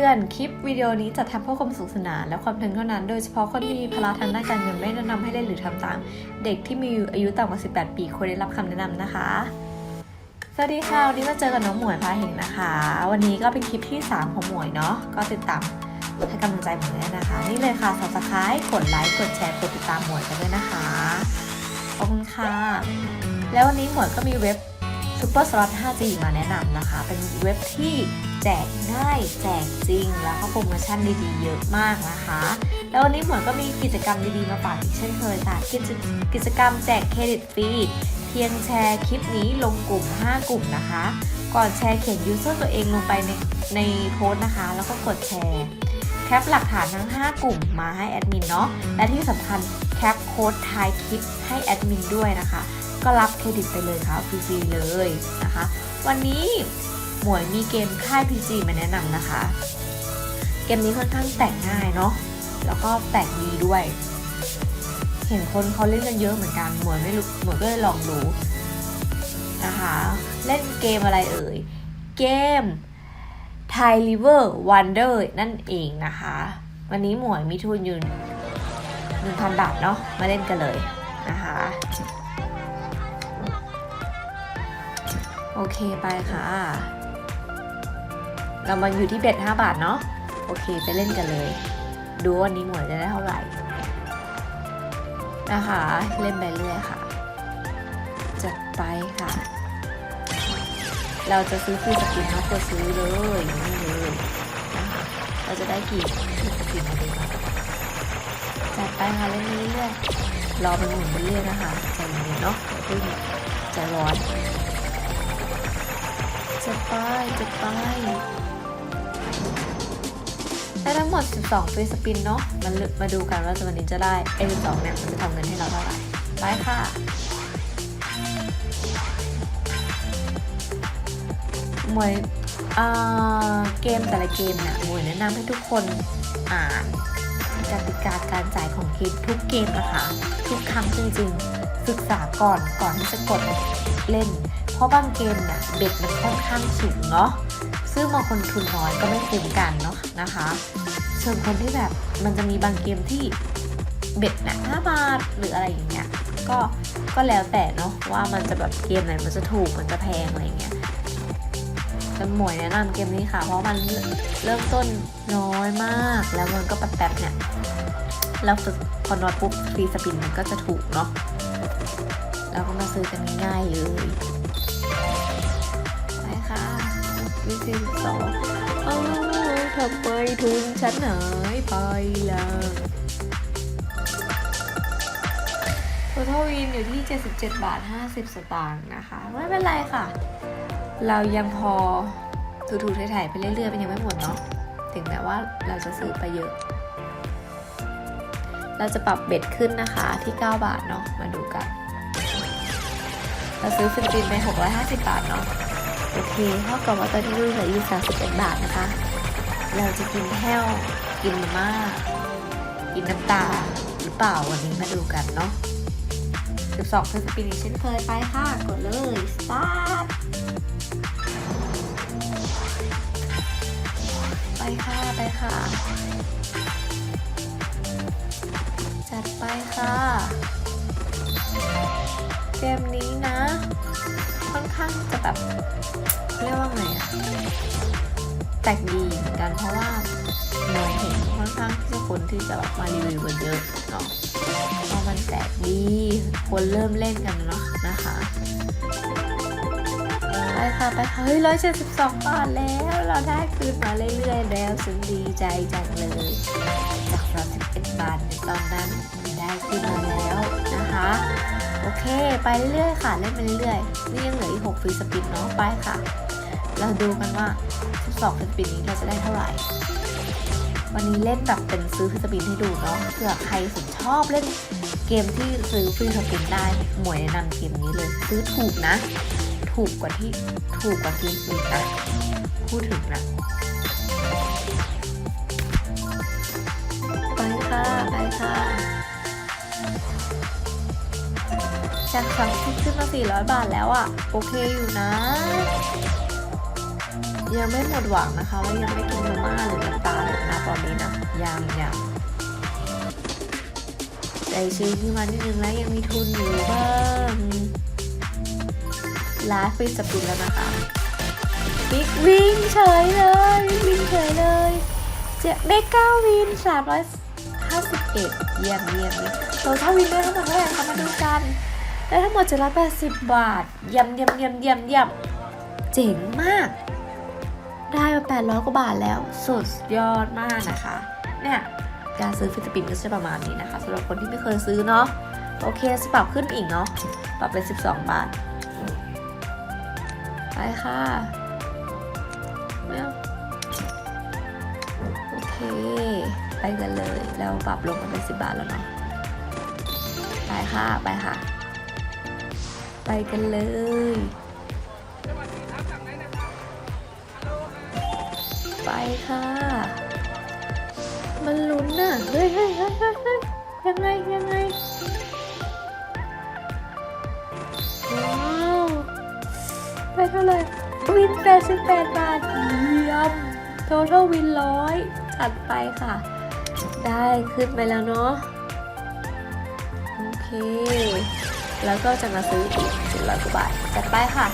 เตือน คลิปวิดีโอนี้จัดทำเพื่อความสุขสนานและความเทิงเท่านั้น โดยเฉพาะคนที่มีภาระทางด้านการเงินไม่แนะนำให้เล่นหรือทำตาม เด็กที่มีอายุต่ำกว่า 18 ปีควรได้รับคำแนะนำนะคะ สวัสดีค่ะ วันนี้มาเจอกับน้องหมวยพาเห็นนะคะ วันนี้ก็เป็นคลิปที่ 3 ของหมวยเนาะ ก็ติดตามให้กำลังใจหมวยด้วยนะคะ นี่เลยค่ะ subscribe กดไลค์ กดแชร์ กดติดตามหมวยกันด้วยนะคะ ขอบคุณค่ะ แล้ววันนี้หมวยก็มีเว็บ Super Slot 5G มาแนะนำนะคะ เป็นเว็บที่แจกง่ายแจกจริง แล้วก็โปรโมชั่นดีๆ เยอะมากนะคะ แล้ววันนี้หมวยก็มีกิจกรรมดีๆ มาฝากอีกเช่นเคยค่ะกิจกิจกรรมแจกเครดิตฟรีเพียงแชร์คลิปนี้ลงกลุ่ม 5 กลุ่มนะคะ ก่อนแชร์เขียนยูเซอร์ตัวเองลงไปในในโพสต์นะคะ แล้วก็กดแชร์แคปหลักฐานทั้ง 5 กลุ่มมาให้แอดมินเนาะและที่สำคัญแคปโค้ดท้ายคลิปให้แอดมินด้วยนะคะ ก็รับเครดิตไปเลยค่ะฟรีๆเลยนะคะ วันนี้หมวยมีเกมค่าย PG มาแนะนำนะคะ เกมนี้ค่อนข้างแต่งง่ายเนาะแล้วก็แต่งดีด้วย เห็นคนเขาเล่นกันเยอะเหมือนกันหมวยไม่รู้หมวยก็เลยลองดูนะคะ เล่นเกมอะไรเอ่ย เกม Thai River Wonder นั่นเองนะคะ วันนี้หมวยมีทุนอยู่1,000 บาทเนาะมาเล่นกันเลยนะคะ โอเคไปค่ะ เรามาอยู่ที่เบ็ด5บาทเนาะโอเคไปเล่นกันเลย ดูวันนี้หมวยจะได้เท่าไหร่นะคะ เล่นไปเรื่อยค่ะ จัดไปค่ะ เราจะซื้อฟรีสกินนะกดซื้อเลยนี่เลยนะคะเราจะได้กี่ฟรีสกินมาดูกันจัดไปค่ะเล่นเรื่อยๆรอมันหมุนไปเรื่อยนะคะใจเย็นเนาะอย่าเพิ่งใจร้อน จัดไปจัดไปได้ทั้งหมด 12ฟรีสปินเนาะมามาดูกันว่าวันนี้จะได้ไอ้12เนี่ยมันจะทำเงินให้เราเท่าไหร่ไปค่ะมวยเกมแต่ละเกมเนี่ยมวยแนะนำให้ทุกคนอ่านกติกาการจ่ายของเกมทุกเกมนะคะ ทุกครั้งจริงๆ ศึกษาก่อนก่อนที่จะกดเล่น เพราะบางเกมเนี่ยเบ็ดมันค่อนข้างสูงเนาะซึ่งบางคนทุนน้อยก็ไม่คุ้มกันเนาะนะคะส่วนคนที่แบบมันจะมีบางเกมที่เบ็ดเนี่ยห้าบาทหรืออะไรอย่างเงี้ยก็ก็แล้วแต่เนาะว่ามันจะแบบเกมไหนมันจะถูกมันจะแพงอะไรเงี้ยแต่หมวยแนะนำเกมนี้ค่ะ เพราะมันเริ่มต้นน้อยมาก แล้วมันก็แป๊บๆเนี่ยเราฝึกพอนอดปุ๊บฟรีสปินมันก็จะถูกเนาะแล้วก็มาซื้อกันง่ายๆเลย วิธีสองเอาทำไมทุนฉันหายไปล่ะโททอวินอยู่ที่ 77 บาท 50 สตางค์นะคะ ไม่เป็นไรค่ะ เรายังพอถูๆถ่ายๆไปเรื่อยๆเป็นยังไม่หมดเนาะถึงแม้ว่าเราจะซื้อไปเยอะ เราจะปรับเบ็ดขึ้นนะคะที่ 9 บาทเนาะมาดูกัน เราซื้อฟิลิปปินไป 650 บาทเนาะ โอเคเท่ากับว่าตอนนี้เหลืออยู่31 บาทนะคะ เราจะกินแห้ว กินมาม่า กินน้ำตาหรือเปล่าวันนี้มาดูกันเนาะ12ฟิลิปปินส์อีกเช่นเคยไปค่ะ กดเลยสตาร์ทไปค่ะ ไปค่ะ จัดไปค่ะ เกมนี้นะ ค่อนข้างจะแบบเรียกว่าไงอะแตกดีเหมือนกันเพราะว่าหน่วยเห็นค่อนข้างที่จะคนที่จะแบบมารีวิวกันเยอะเนาะเพราะมันแตกดีคนเริ่มเล่นกันเนาะนะคะไปค่ะไปค่ะเฮ้ยร้อยเจ็ดสิบสองบาทแล้ว เราได้คืนมาเรื่อยๆแล้วฉันดีใจจังเลย จากเราสิบเอ็ดบาทในตอนนั้นได้คืนมาแล้วนะคะ เค ไปเรื่อยๆค่ะ เล่นไปเรื่อยๆนี่ยังเหลืออีกหกฟรีสปินเนาะไปค่ะ เราดูกันว่า 12ฟรีสปินนี้เราจะได้เท่าไหร่ วันนี้เล่นแบบเป็นซื้อฟรีสปินให้ดูเนาะเผื่อใครสนชอบเล่นเกมที่ซื้อฟรีสปินได้หมวยแนะนำเกมนี้เลยซื้อถูกนะ ถูกกว่าที่ถูกกว่าเกมอื่นนะพูดถึงนะไปค่ะไปค่ะ จากสามสิบขึ้นมา400บาทแล้วอะ่ะ โอเคอยู่นะ ยังไม่หมดหวังนะคะว่ายังไม่กินมาม่าหรือน้ำตาลนะตอนนี้นะยังยังใจชื้นขึ้นมานิดนึงแล้วยังมีทุนอยู่บ้างลาฟรีสปินแล้วนะคะบิ๊กวิ่งเฉยเลยวิ่งเฉยเลยเจ็ได้เก้าวินสามร้อยห้าสิบเอ็ดเยี่ยมเยี่ยมเยี่ยโตเท่าวินได้ทั้งหมดเท่าไหร่คะมาดูกัน ได้ทั้งหมด780 บาทเยี่ยมเยี่ยมเยี่ยมเยี่ยมเยี่ยมเจ๋งมาก ได้มา800 กว่าบาทแล้ว สุดยอดมากนะคะ เนี่ยการซื้อฟิลิปปินส์ก็จะประมาณนี้นะคะสำหรับคนที่ไม่เคยซื้อเนาะโอเคจะปรับขึ้นอีกเนาะปรับเป็น 12 บาท ไปค่ะโอเค ไปกันเลย แล้วปรับลงมาเป็น 10 บาทแล้วเนาะไปค่ะ ไปค่ะ ไปกันเลยไปค่ะ มันลุ้นน่ะเฮ้ยเฮ้ยเฮ้ยเฮ้ยยังไงยังไงว้าวไปเท่าไหร่วิน 88 บาทเยี่ยมโทเทลวินร้อยจัดไปค่ะ ได้ขึ้นไปแล้วเนาะโอเค แล้วก็จะมาซื้ออีก700กว่าบาทจัดไปค่ะ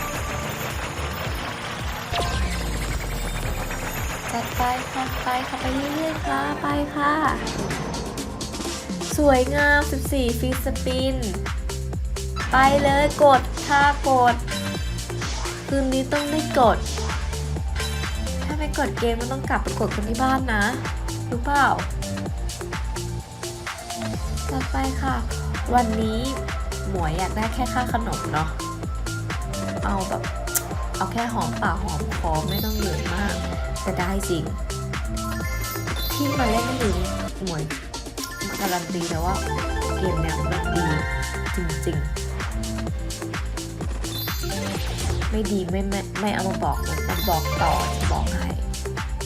จัดไปค่ะไปค่ะไปเรื่อยๆค่ะไปค่ะ สวยงาม 14 ฟีสปิน ไปเลยกดค่ะกด คืนนี้ต้องได้กด ถ้าไม่กดเกมก็ต้องกลับไปกดกันที่บ้านนะรู้เปล่าต่อไปค่ะ วันนี้ หมวยอยากได้แค่ค่าขนมเนาะเอาแบบเอาแค่หอมปากหอมคอไม่ต้องเยอะมาก แต่ได้จริง ที่มาเล่นไม่ดีหมวยมาการันตีแล้วว่าเกมเนี้ยมันดีจริงๆ ไม่ดีไม่ไม่ไม่เอามาบอกมันมาบอกต่อจะบอกให้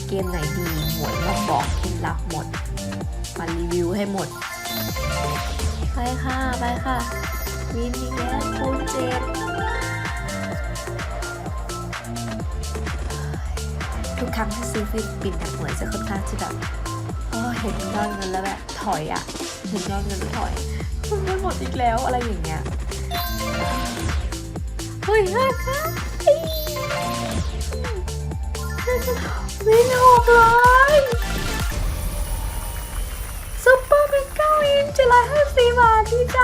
เกมไหนดีหมวยมาบอกเคล็ดลับหมด มารีวิวให้หมด วินนี่แล้วคูณเจ็ดทุกครั้งที่ซื้อฟิลิปปินส์เนี่หวยจะค่อนข้างที่แบบโอ้เห็นยอดเงินแล้วแบบถอยอะเห็นยอดเงินแล้วถอยมันไม่หมดอีกแล้วอะไรอย่างเงี้ยเฮ้ยเฮ้ยเฮ้ยวินหกร้อยซุปเปอร์เป็นเก้าอินเจ็ดร้อยห้าสิบบาทดีใจ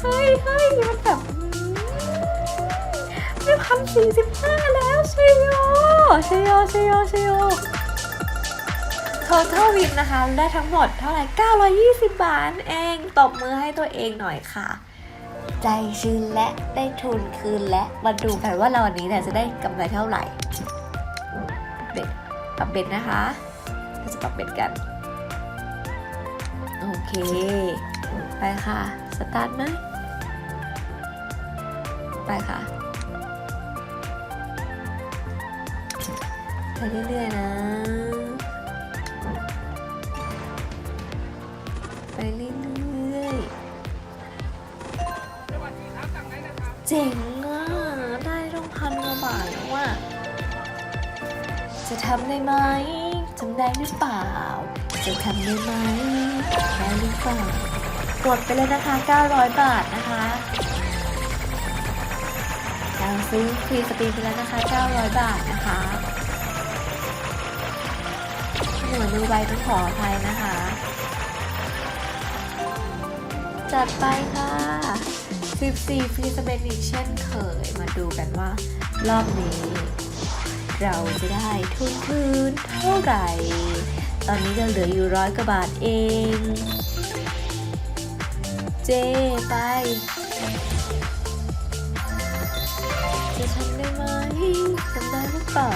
เฮ้ยเฮ้ยมันแบบไม่พันสี่สิบห้าแล้วชยโยชยโยชยโยชยโย total win นะคะ ได้ทั้งหมดเท่าไหร่ 920 บาทเอง ตบมือให้ตัวเองหน่อยค่ะ ใจชื้นและได้ทุนคืนและมาดูกันว่าเราวันนี้เนี่ยจะได้กำไรเท่าไหร่เบ็ดปรับเบ็ดนะคะเราจะปรับเบ็ดกัน โอเค ไปค่ะ สตาร์ทไหม ไปค่ะไปเรื่อยๆนะ ไปเรื่อยๆเจ๋งอะ ได้ต้องพันกว่าบาทแล้วอะจะทำได้ไหมทำได้หรือเปล่า จะทำได้ไหมได้หรือเปล่ากดไปเลยนะคะ 900 บาทนะคะ ซื้อฟรีสปีดไปแล้วนะคะ 900 บาทนะคะหน่วยมือใบต้องขออภัยนะคะ จัดไปค่ะ 14ฟรีสเปนอีกเช่นเคย มาดูกันว่า รอบนี้ เราจะได้ทุนคืนเท่าไหร่ ตอนนี้เราเหลืออยู่ร้อยกว่าบาทเอง เจไป จะทำได้ไหมทำได้หรือเปล่า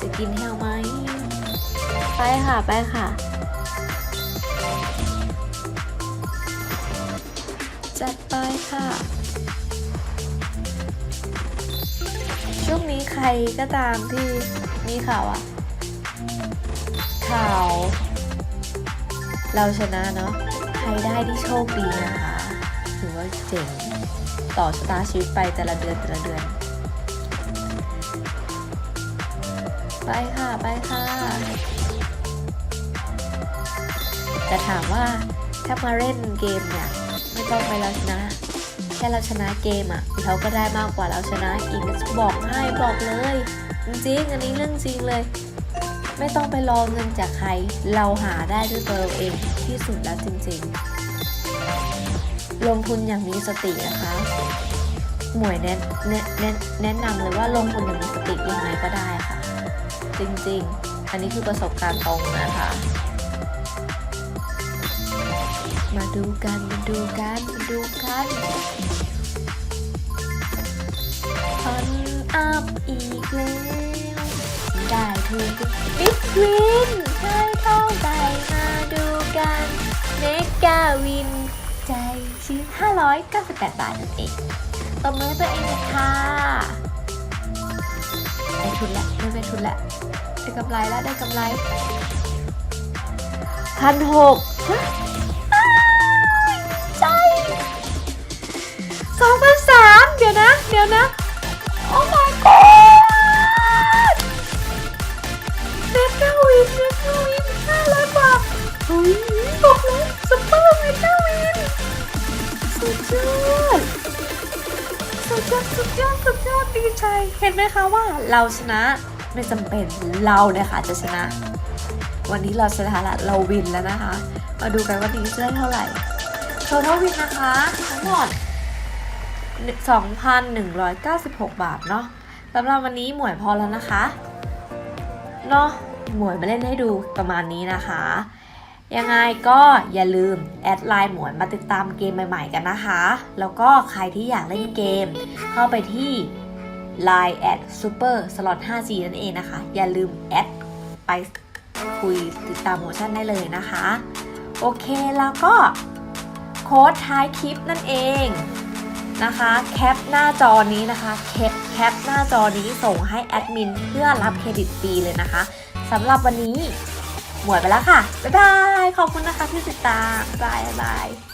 จะกินแฮวไหม ไปค่ะ ไปค่ะ จัดไปค่ะ ช่วงนี้ใครก็ตามที่มีข่าวอะข่าว เราชนะเนาะ ใครได้ที่โชคดีนะคะ ถือว่าเจ๋งต่อชะตาชีวิตไปแต่ละเดือนแต่ละเดือน ไปค่ะไปค่ะ แต่ถามว่าถ้ามาเล่นเกมเนี่ยไม่ต้องไปเราชนะแค่เราชนะเกมอะ่ะเราก็ได้มากกว่าเราชนะอีกบอกให้บอกเลย จริงอันนี้เรื่องจริงเลย ไม่ต้องไปรอเงินจากใคร เราหาได้ด้วยตัวเราเองที่สุดแล้วจริงๆ ลงทุนอย่างมีสตินะคะหมวยแนะแนะแนะแนะนำเลยว่าลงทุนอย่างมีสติยังไงก็ได้ค่ะ จริง ๆ อันนี้คือประสบการณ์ตรงนะคะ มาดูกันมาดูกันมาดูกันพันอัพอีกแล้วได้ทุกบิ๊กวินให้เท่าใดมาดูกันเมกาวินใจชิ้น598 บาทนั่นเองตบมือตัวเองเลยค่ะ ได้ทุนแล้วเริ่มได้ทุนแล้วได้กำไรแล้วได้กำไรพันหกใจสองพันสามเดี๋ยวนะ เดี๋ยวนะ โอ้ my god เมกาวินเมกาวิน สุดยอดสุดยอดสุดยอดดีใจ เห็นไหมคะว่าเราชนะไม่จำเป็นเราเนี่ยค่ะจะชนะ วันนี้เราชนะละเราวินแล้วนะคะ มาดูกันวันนี้จะได้เท่าไหร่โททวินนะคะทั้งหมด 2,196 บาทเนาะสำหรับวันนี้หมวยพอแล้วนะคะเนาะหมวยมาเล่นให้ดูประมาณนี้นะคะ ยังไงก็อย่าลืมแอดไลน์หมวยมาติดตามเกมใหม่ๆกันนะคะ แล้วก็ใครที่อยากเล่นเกม เข้าไปที่ Line แอด Super Slot 5G นั่นเองนะคะ อย่าลืมแอดไปคุยติดตามโมชั่นได้เลยนะคะ โอเคแล้วก็โค้ดท้ายคลิปนั่นเองนะคะ แคปหน้าจอนี้นะคะแคปแคปหน้าจอนี้ส่งให้แอดมินเพื่อรับเครดิตฟรีเลยนะคะสำหรับวันนี้ หมวยไปแล้วค่ะ บ๊ายบาย ขอบคุณนะคะที่ติดตาม บ๊ายบายบ๊ายบาย